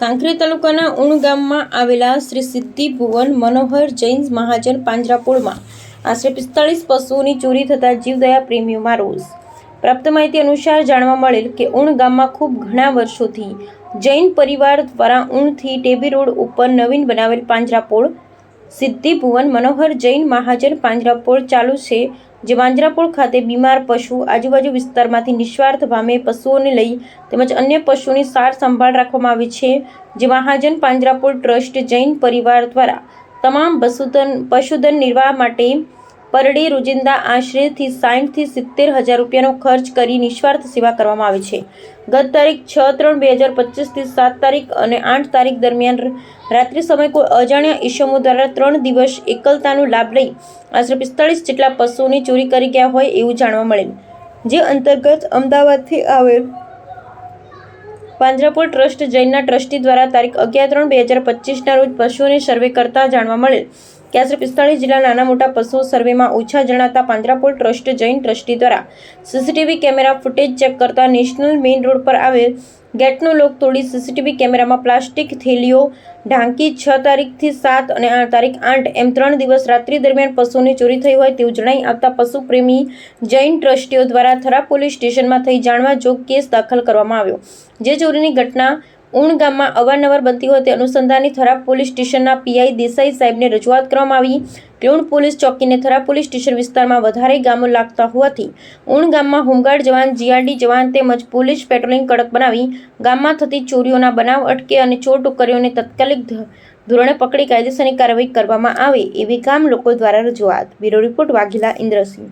સાંખરી તાલુકાના ઉણ ગામમાં આવેલા શ્રી સિદ્ધિ ભુવન મનોહર જૈન મહાજન પાંજરાપોળમાં આશરે પિસ્તાળીસ પશુઓની ચોરી થતાં જીવદયા પ્રેમીઓમાં રોષ. પ્રાપ્ત માહિતી અનુસાર જાણવા મળેલ કે ઉણ ગામમાં ખૂબ ઘણા વર્ષોથી જૈન પરિવાર દ્વારા ઉણથી ટેબી રોડ ઉપર નવીન બનાવેલ પાંજરાપોળ સિદ્ધિ ભુવન મનોહર જૈન મહાજન પાંજરાપોળ ચાલુ છે. જે પાંજરાપોળ ખાતે બીમાર પશુ આજુબાજુ વિસ્તારમાંથી નિસ્વાર્થ ભામે પશુઓને લઈ તેમજ અન્ય પશુઓની સાર સંભાળ રાખવામાં આવી છે, જે મહાજન પાંજરાપોળ ટ્રસ્ટ જૈન પરિવાર દ્વારા તમામ પશુધન પશુધન નિર્વાહ માટે પરડે રોજિંદા આશરેથી સાઠથી સિત્તેર હજાર રૂપિયાનો ખર્ચ કરી નિસ્વાર્થ સેવા કરવામાં આવે છે. ગત તારીખ છ ત્રણ બે હજાર પચીસથી સાત તારીખ અને આઠ તારીખ દરમિયાન રાત્રિ સમયે કોઈ અજાણ્યા ઈસમો દ્વારા ત્રણ દિવસ એકલતાનો લાભ લઈ આશરે પિસ્તાળીસ જેટલા પશુઓની ચોરી કરી ગયા હોય એવું જાણવા મળેલ. જે અંતર્ગત અમદાવાદથી આવેલ પાંજરાપોળ ટ્રસ્ટ જૈનના ટ્રસ્ટી દ્વારા તારીખ અગિયાર ત્રણ બે હજાર પચીસના રોજ પશુઓને સર્વે કરતા જાણવા મળેલ. કે આશરે પિસ્તાળીસ જિલ્લા નાના મોટા પશુઓ સર્વેમાં ઓછા જણાતા પાંજરાપોલ ટ્રસ્ટ જૈન ટ્રસ્ટી દ્વારા સીસીટીવી કેમેરા ફૂટેજ ચેક કરતા નેશનલ મેઇન રોડ પર આવેલ ગેટનો લોક તોડી સીસીટીવી કેમેરામાં પ્લાસ્ટિક, થેલીઓ, ઢાંકી છ તારીખથી સાત અને આ તારીખ આઠ એમ ત્રણ દિવસ રાત્રિ દરમિયાન પશુઓની ચોરી થઈ હોય તેવું જણાઈ આવતા પશુ પ્રેમી જૈન ટ્રસ્ટીઓ દ્વારા થરા પોલીસ સ્ટેશનમાં થઈ જાણવા જોગ કેસ દાખલ કરવામાં આવ્યો. જે ચોરીની ઘટના ઉણ ગામમાં અવારનવાર બનતી હોય તે અનુસંધાનની થરાબ પોલીસ સ્ટેશનના પીઆઈ દેસાઈ સાહેબને રજૂઆત કરવામાં આવી. ક્લુણ પોલીસ ચોકીને થરાબ પોલીસ સ્ટેશન વિસ્તારમાં વધારે ગામો લાગતા હોવાથી ઉણ ગામમાં હોમગાર્ડ જવાન, જીઆરડી જવાન તેમજ પોલીસ પેટ્રોલિંગ કડક બનાવી ગામમાં થતી ચોરીઓના બનાવ અટકે અને ચોર ટુકરીઓને તાત્કાલિક ધોરણે પકડી કાયદેસરની કાર્યવાહી કરવામાં આવે એવી ગામ લોકો દ્વારા રજૂઆત. Bureau report Vaghela, Indrasinh.